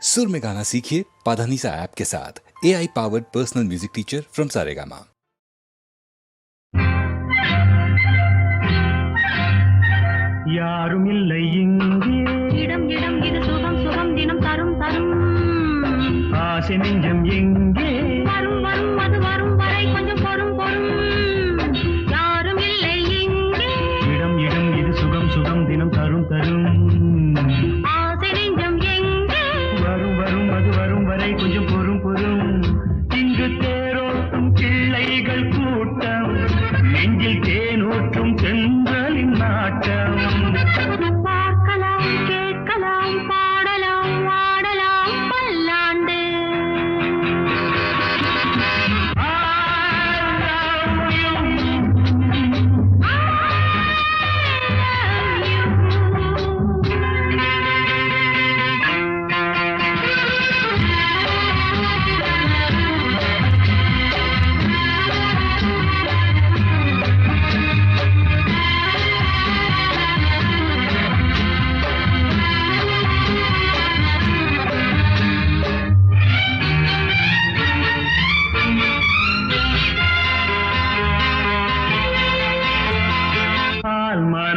सुर में गाना सीखिए पाधानीसा ऐप के साथ A I powered personal music teacher from Saregama யாரும் இல்லை இங்கே இடம் இடம் இது சுகம் சுகம் தினம் தரும் தரும் ஆசை நெஞ்சம் எங்கே வரும் வரும்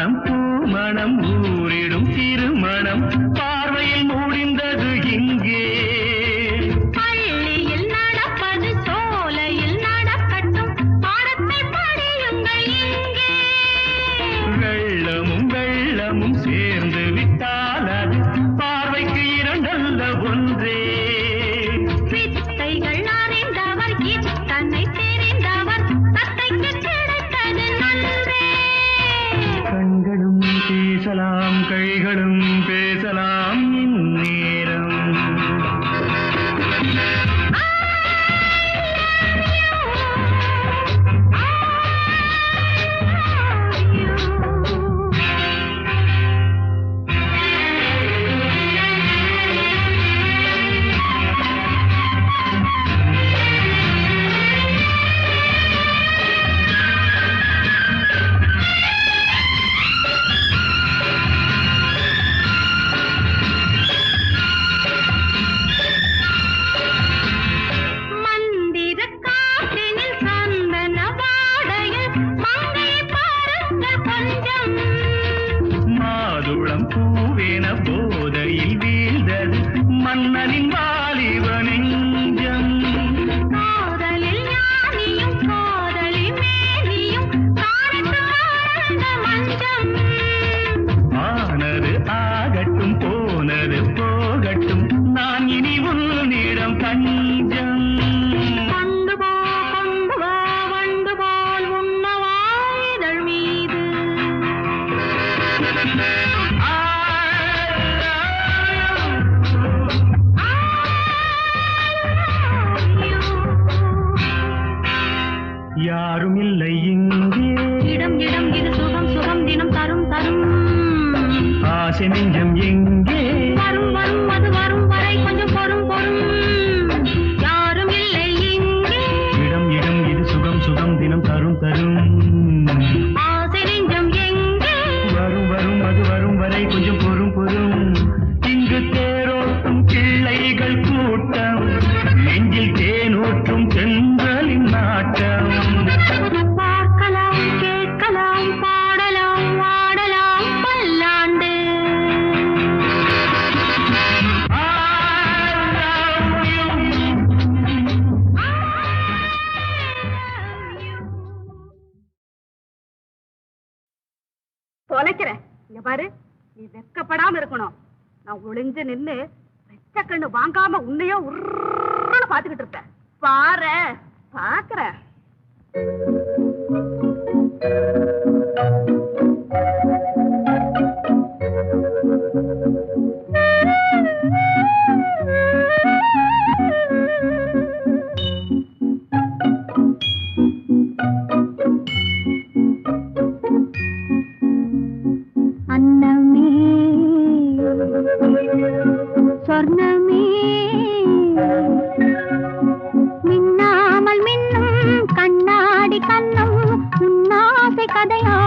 மனம் பூ மனம் ஊரிடும் திருமணம். தொலைக்கிறேன். இங்க நீ வெக்கப்படாம இருக்கணும். நான் ஒளிஞ்சு நின்னு வெச்ச கண்ணு வாங்காம உன்னையோ உருன்னு பாத்துக்கிட்டு இருப்பேன். பாரு பாக்குறேன். 加油！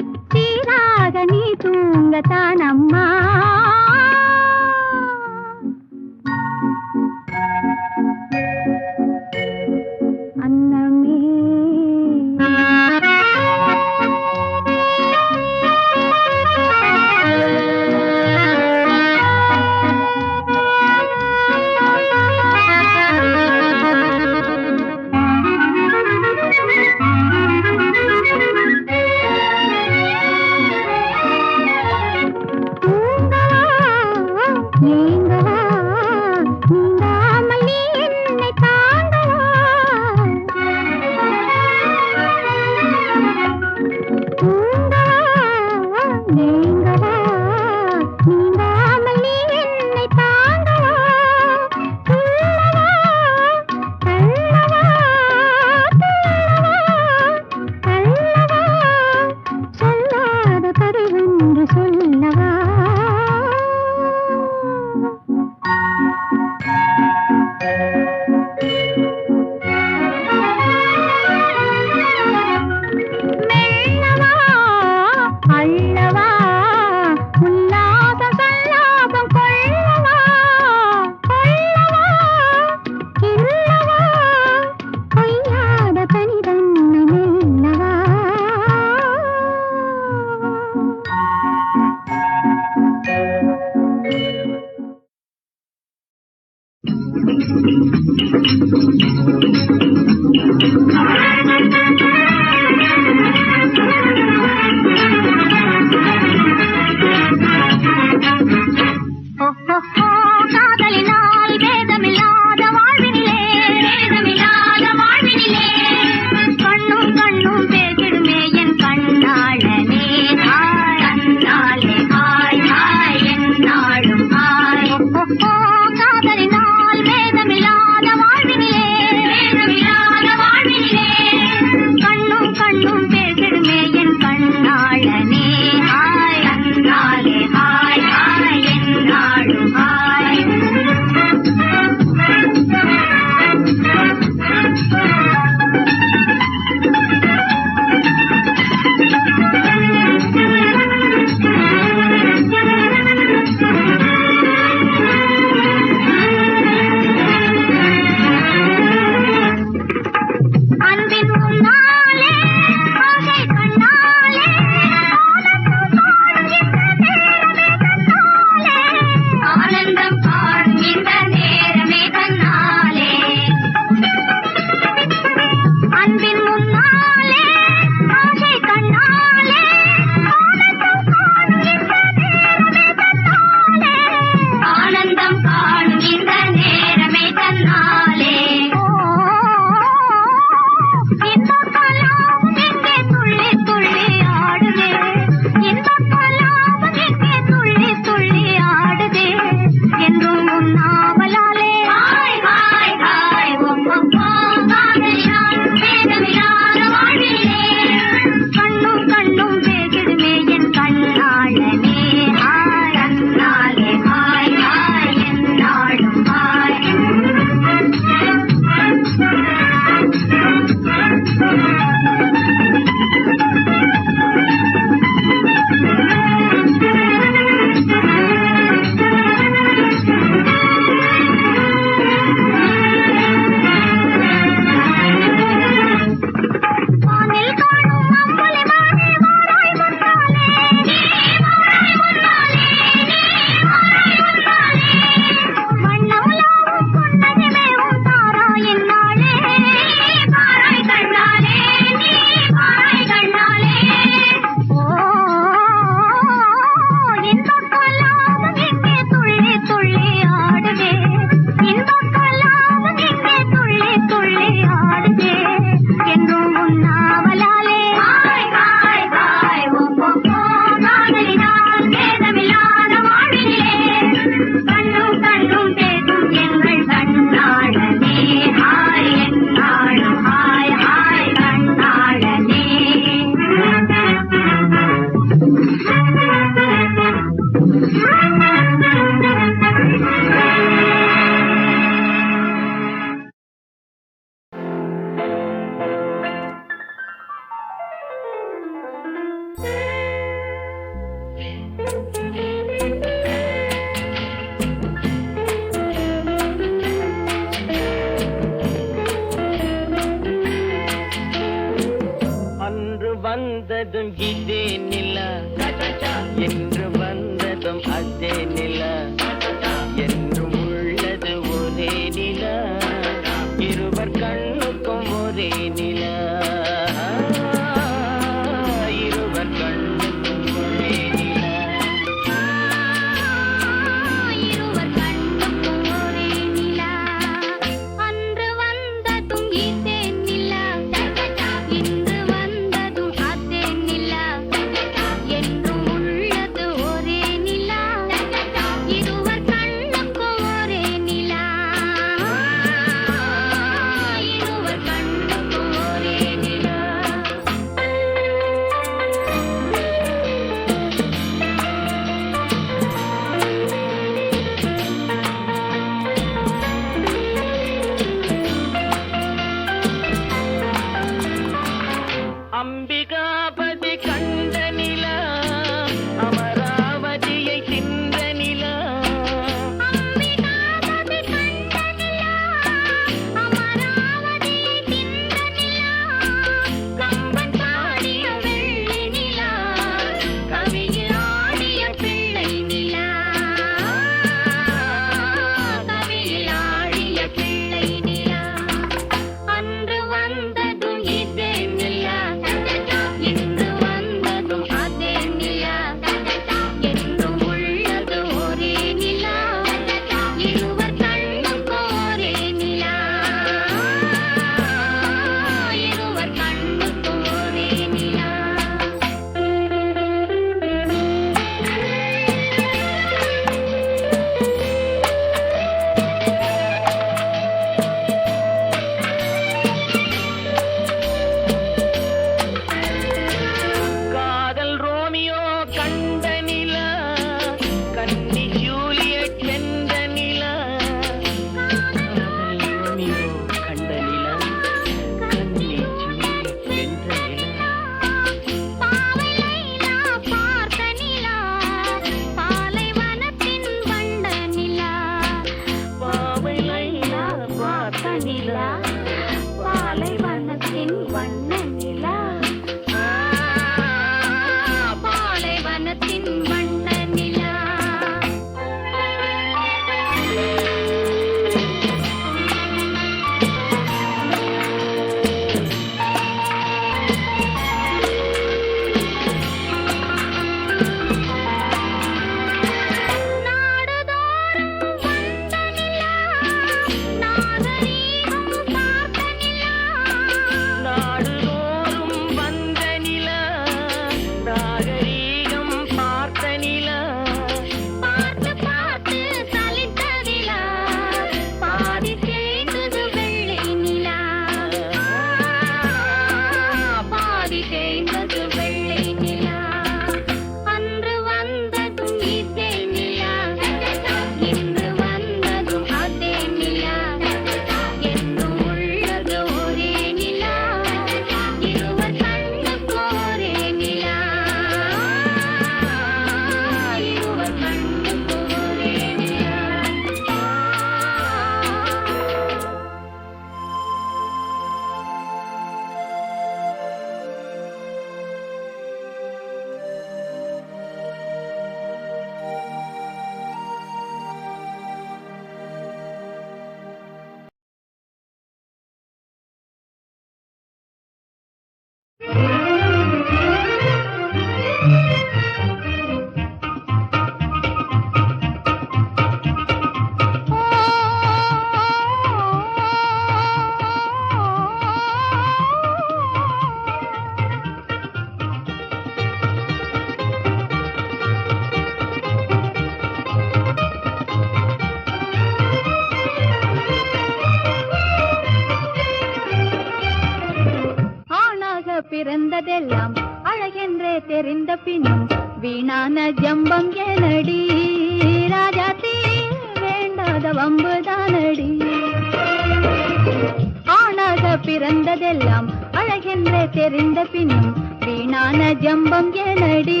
வீணான ஜம்பம் எனடி.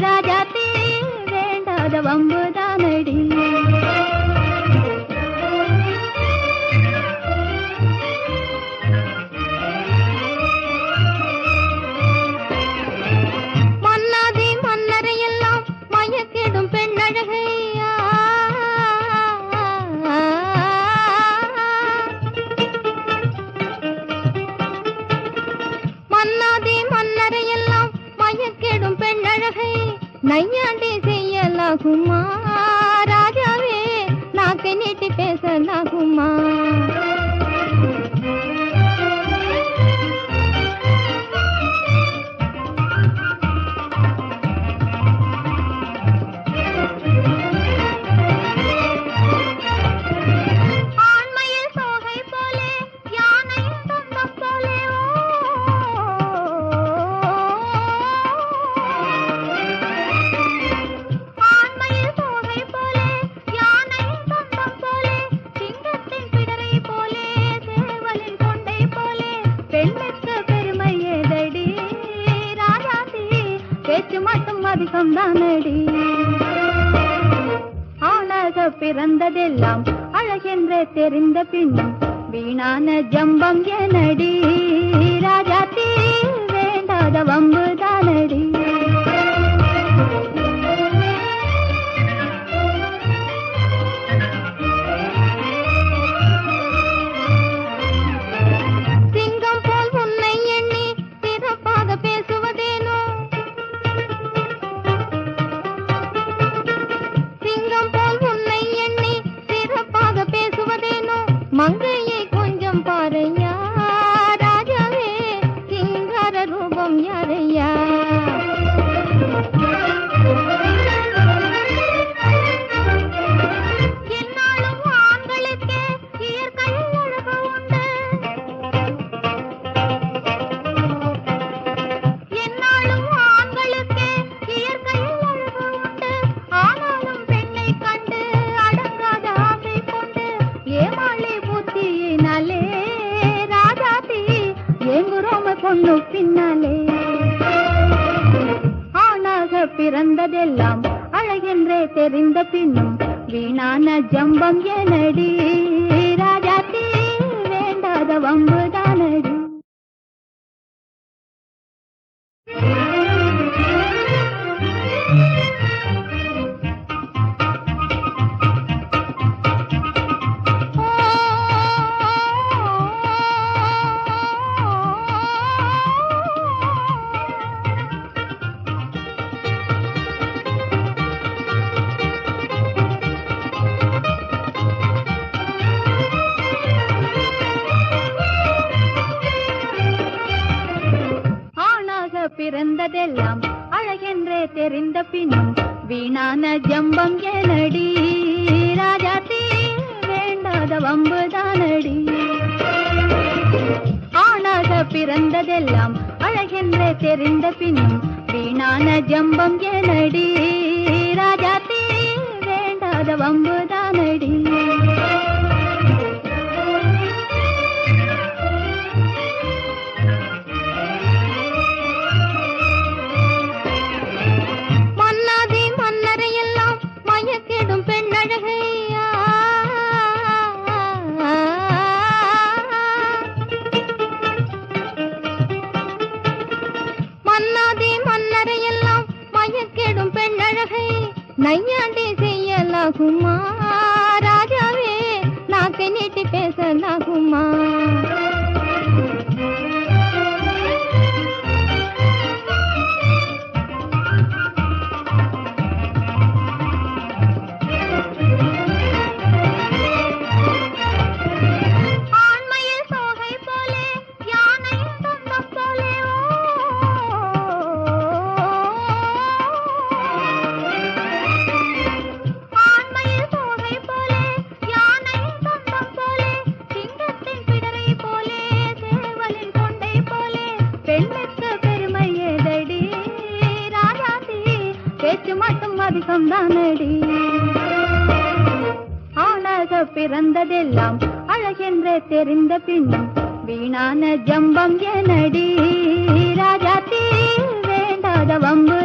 ராஜாத்தி வேண்டாத வம்புதானடி. అయ్యాలి చెయ్యలా కుమా రాజావే నాకు నీటి పేసలా కుమా தெரிந்த பின் வீணான ஜம்பம் எனடி ராஜா தீ வேண்டாத வம்புதான். தெய்வம் அழகென்ற தெரிந்த பின்னும் வீணான ஜம்பம் எனடி ராஜாத்தே வேண்டாத வம்புதானடி? నయ్యాలి చెయ్యలా కుమా రాజావే నా తెనిటి పేసలా కుమా பிறக்க பிறந்ததெல்லாம் அழகென்றே தெரிந்த பின்னும் வீணான ஜம்பம் எனடி ராஜா தீ வேண்டாத வம்பு